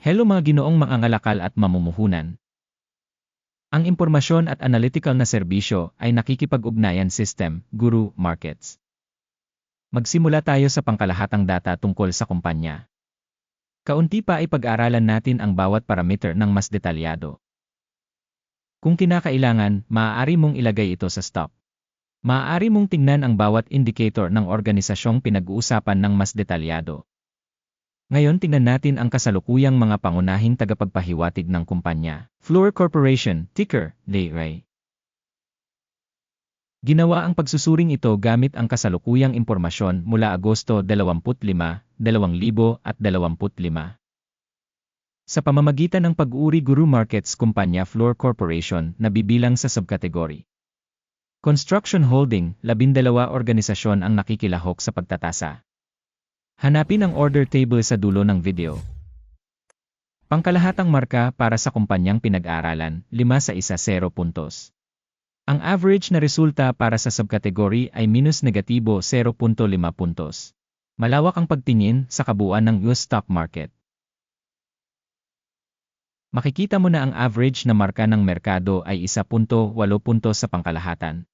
Hello mga ginoong mangangalakal at mamumuhunan. Ang impormasyon at analytical na serbisyo ay nakikipag-ugnayan system, Guru Markets. Magsimula tayo sa pangkalahatang data tungkol sa kumpanya. Kaunti pa ay pag-aralan natin ang bawat parameter ng mas detalyado. Kung kinakailangan, maaari mong ilagay ito sa stop. Maaari mong tingnan ang bawat indicator ng organisasyong pinag-uusapan ng mas detalyado. Ngayon tingnan natin ang kasalukuyang mga pangunahing tagapagpahiwatig ng kumpanya. Fluor Corporation, ticker, DAY. Ginawa ang pagsusuring ito gamit ang kasalukuyang impormasyon mula Agosto 25, 2025. Sa pamamagitan ng pag-uri Guru Markets Kumpanya Fluor Corporation na bibilang sa subkategory. Construction Holding, labindalawa organisasyon ang nakikilahok sa pagtatasa. Hanapin ang order table sa dulo ng video. Pangkalahatang marka para sa kumpanyang pinag-aralan, 5 sa isa 0 puntos. Ang average na resulta para sa subkategory ay minus negatibo 0.5 puntos. Malawak ang pagtingin sa kabuuan ng US stock market. Makikita mo na ang average na marka ng merkado ay 1.8 puntos sa pangkalahatan.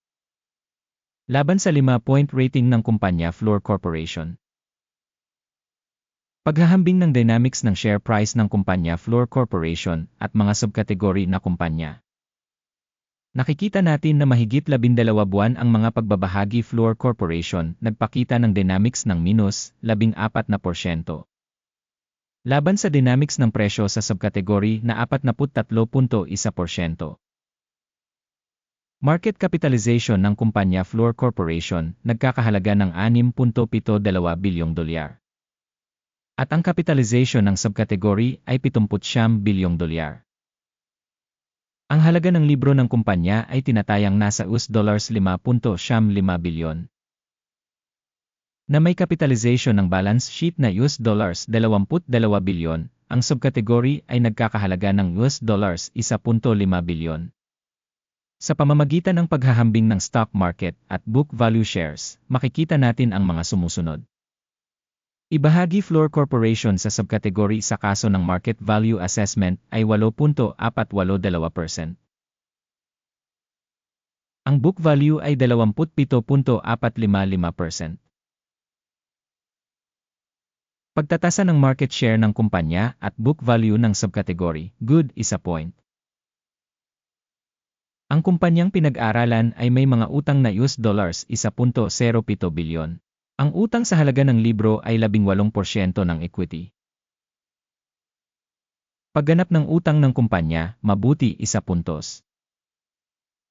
Laban sa 5-point rating ng kumpanya Fluor Corporation. Paghahambing ng dynamics ng share price ng kumpanya Fluor Corporation at mga subkategory na kumpanya. Nakikita natin na mahigit 12 buwan ang mga pagbabahagi Fluor Corporation nagpakita ng dynamics ng minus 14%. Laban sa dynamics ng presyo sa subkategory na 43.1%. Market capitalization ng kumpanya Fluor Corporation nagkakahalaga ng 6.72 bilyong dolyar. At ang capitalization ng subkategory ay 79 bilyong dolyar. Ang halaga ng libro ng kumpanya ay tinatayang nasa US dollars 5.75 bilyon. Na may capitalization ng balance sheet na US dollars 22 bilyon, ang subkategory ay nagkakahalaga ng US dollars 1.5 bilyon. Sa pamamagitan ng paghahambing ng stock market at book value shares, makikita natin ang mga sumusunod. Ibahagi Floor Corporation sa subkategory sa kaso ng market value assessment ay 8.482%. Ang book value ay 27.455%. Pagtatasa ng market share ng kumpanya at book value ng subkategory, good isa point. Ang kumpanyang pinag-aralan ay may mga utang na US dollars 1.07 bilyon. Ang utang sa halaga ng libro ay 18% ng equity. Pagganap ng utang ng kumpanya, mabuti isa puntos.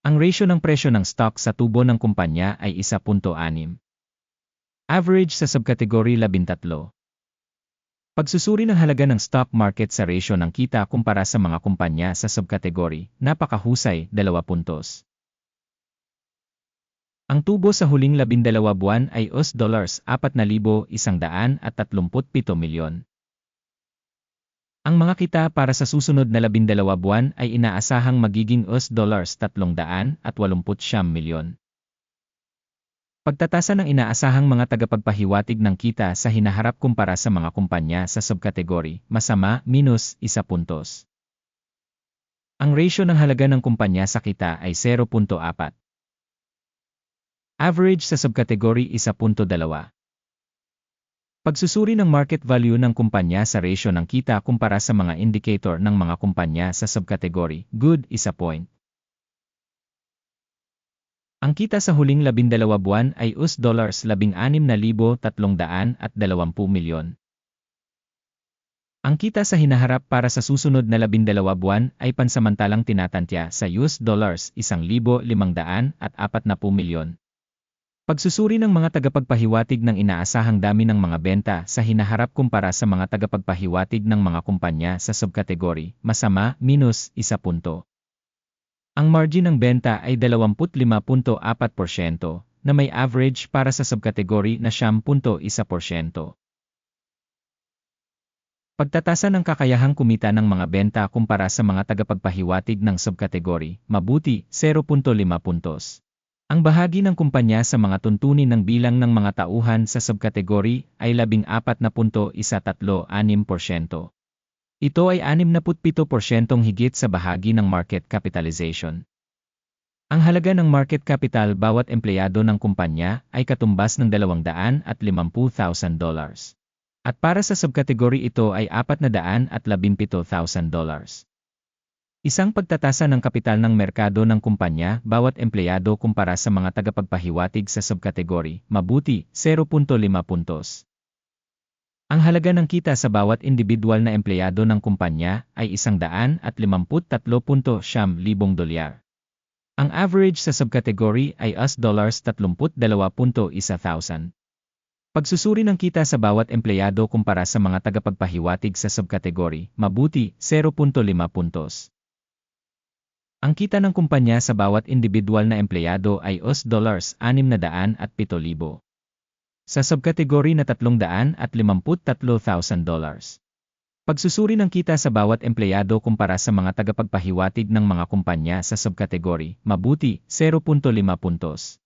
Ang ratio ng presyo ng stock sa tubo ng kumpanya ay 1.6. Average sa subkategory 13. Pagsusuri ng halaga ng stock market sa ratio ng kita kumpara sa mga kumpanya sa subkategory, napakahusay, 2 puntos. Ang tubo sa huling 12 buwan ay US dollars 4,137 milyon. Ang mga kita para sa susunod na 12 buwan ay inaasahang magiging US dollars 389 milyon. Pagtatasa ng inaasahang mga tagapagpahiwatig ng kita sa hinaharap kumpara sa mga kumpanya sa subkategory, masama, minus, isa puntos. Ang ratio ng halaga ng kumpanya sa kita ay 0.4. Average sa subkategory 1.2. Pagsusuri ng market value ng kumpanya sa ratio ng kita kumpara sa mga indicator ng mga kumpanya sa subkategory, good, isa point. Ang kita sa huling 12 buwan ay US dollars 16,320 milyon. Ang kita sa hinaharap para sa susunod na 12 buwan ay pansamantalang tinatantya sa US dollars 1,540 milyon. Pagsusuri ng mga tagapagpahiwatig ng inaasahang dami ng mga benta sa hinaharap kumpara sa mga tagapagpahiwatig ng mga kumpanya sa subkategory, masama, minus, isa punto. Ang margin ng benta ay 25.4% na may average para sa subkategory na 10.1%. Pagtatasa ng kakayahang kumita ng mga benta kumpara sa mga tagapagpahiwatig ng subkategory, mabuti, 0.5 puntos. Ang bahagi ng kumpanya sa mga tuntunin ng bilang ng mga tauhan sa subkategory ay 14.136%. Ito ay 67% higit sa bahagi ng market capitalization. Ang halaga ng market capital bawat empleyado ng kumpanya ay katumbas ng 250,000 dollars. At para sa subkategory ito ay 417,000 dollars. Isang pagtatasa ng kapital ng merkado ng kumpanya bawat empleyado kumpara sa mga tagapagpahiwatig sa subkategory, mabuti, 0.5 puntos. Ang halaga ng kita sa bawat individual na empleyado ng kumpanya ay 153.7 libong dolyar. Ang average sa subkategory ay US dollars 32.1 thousand. Pagsusuri ng kita sa bawat empleyado kumpara sa mga tagapagpahiwatig sa subkategory, mabuti, 0.5 puntos. Ang kita ng kumpanya sa bawat individual na empleyado ay US dollars 600 at 7,000. Sa subkategory na 300 at 53,000 dollars. Pagsusuri ng kita sa bawat empleyado kumpara sa mga tagapagpahiwatig ng mga kumpanya sa subkategory, mabuti, 0.5 puntos.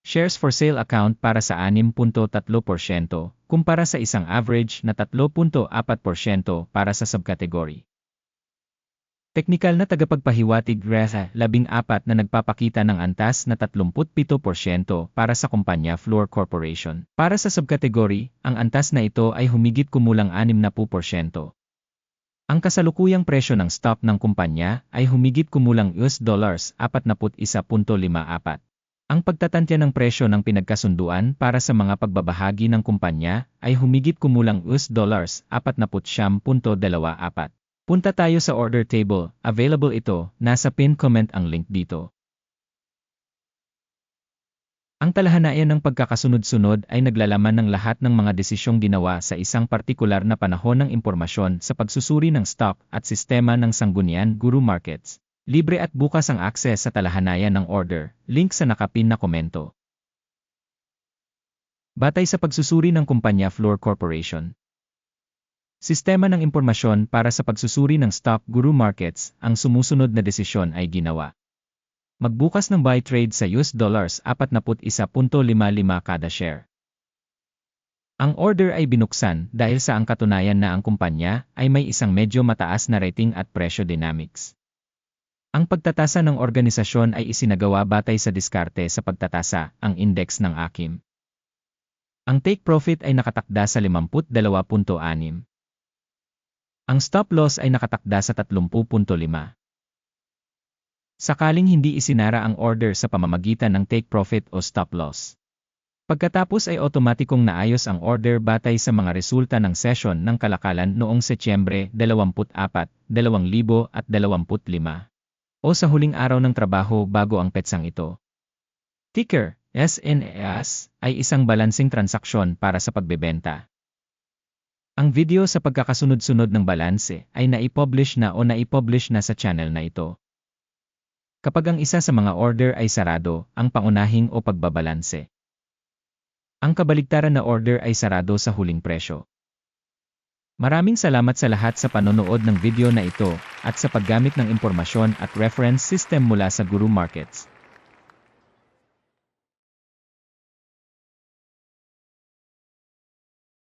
Shares for sale account para sa 6.3%, kumpara sa isang average na 3.4% para sa subkategory. Teknikal na tagapagpahiwatig RESA 14 na nagpapakita ng antas na 37% para sa kumpanya Floor Corporation. Para sa subkategory, ang antas na ito ay humigit kumulang 60%. Ang kasalukuyang presyo ng stock ng kumpanya ay humigit kumulang US dollars 41.54. Ang pagtatantya ng presyo ng pinagkasunduan para sa mga pagbabahagi ng kumpanya ay humigit kumulang US dollars 40.24. Punta tayo sa order table, available ito, nasa pin comment ang link dito. Ang talahanayan ng pagkakasunod-sunod ay naglalaman ng lahat ng mga desisyong ginawa sa isang partikular na panahon ng impormasyon sa pagsusuri ng stock at sistema ng sanggunian Guru Markets. Libre at bukas ang akses sa talahanayan ng order, link sa nakapin na komento. Batay sa pagsusuri ng kumpanya Floor Corporation, Sistema ng impormasyon para sa pagsusuri ng stock guru markets, ang sumusunod na desisyon ay ginawa. Magbukas ng buy trade sa US dollars 41.55 kada share. Ang order ay binuksan dahil sa ang katunayan na ang kumpanya ay may isang medyo mataas na rating at presyo dynamics. Ang pagtatasa ng organisasyon ay isinagawa batay sa diskarte sa pagtatasa, ang index ng AKIM. Ang take profit ay nakatakda sa 52.6. Ang stop loss ay nakatakda sa 30.5. Sakaling hindi isinara ang order sa pamamagitan ng take profit o stop loss. Pagkatapos ay otomatikong naayos ang order batay sa mga resulta ng session ng kalakalan noong Setyembre 24, 2025 o sa huling araw ng trabaho bago ang petsang ito. Ticker, SNES, ay isang balansing transaksyon para sa pagbebenta. Ang video sa pagkakasunod-sunod ng balanse ay naipublish na o naipublish na sa channel na ito. Kapag ang isa sa mga order ay sarado, ang pangunahing o pagbabalanse. Ang kabaligtaran na order ay sarado sa huling presyo. Maraming salamat sa lahat sa panonood ng video na ito at sa paggamit ng impormasyon at reference system mula sa Guru Markets.